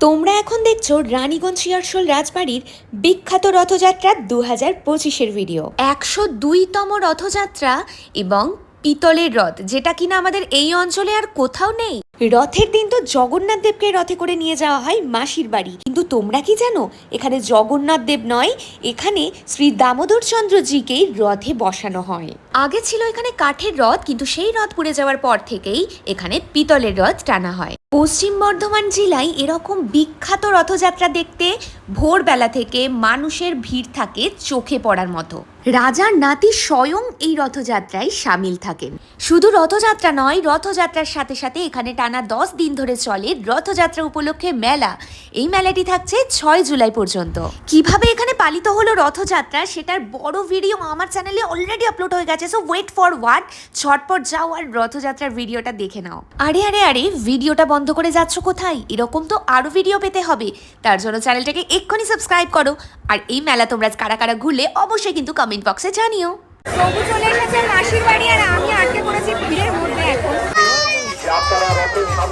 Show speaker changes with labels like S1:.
S1: তোমরা এখন দেখছ রানীগঞ্জ শিয়ারশোল রাজবাড়ির বিখ্যাত রথযাত্রা দু হাজার পঁচিশের ভিডিও। একশো দুইতম রথযাত্রা এবং পিতলের রথ, যেটা কিনা আমাদের এই অঞ্চলে আর কোথাও নেই। রথের দিন তো জগন্নাথ দেবকে রথে করে নিয়ে যাওয়া হয় মাসির বাড়ি। কিন্তু তোমরা কি জানো, এখানে জগন্নাথ দেব নয়, এখানে শ্রী দামোদর চন্দ্রজিকেই রথে বসানো হয়। আগে ছিল এখানে কাঠের রথ, কিন্তু সেই রথ পুড়ে যাওয়ার পর থেকেই এখানে পিতলের রথ টানা হয়। পশ্চিম বর্ধমান জেলায় এরকম বিখ্যাত রথযাত্রা দেখতে ভোরবেলা থেকে মানুষের ভিড় থাকে চোখে পড়ার মতো। রাজার নাতি স্বয়ং এই রথযাত্রায় সামিল থাকেন। শুধু রথযাত্রা নয়, রথযাত্রার সাথে সাথে এখানে টানা দশ দিন ধরে চলে রথযাত্রা উপলক্ষে মেলা। এই মেলাটি থাকছে ছয় জুলাই পর্যন্ত। কীভাবে এখানে পালিত হলো রথযাত্রা, সেটার বড় ভিডিও আমার চ্যানেলে অলরেডি আপলোড হয়ে গেছে সো ওয়েট ফর ওয়াট ছটপট যাও আর রথযাত্রার ভিডিওটা দেখে নাও। আরে আরে আরে ভিডিওটা বন্ধ করে যাচ্ছ কোথায়? এরকম তো আরও ভিডিও পেতে হবে। তার জন্য চ্যানেলটাকে এক্ষুনি সাবস্ক্রাইব করো। আর এই মেলা তোমরা কারা কারা ঘুরলে, অবশ্যই কিন্তু কমেন্ট বক্সে জানিও।
S2: চলে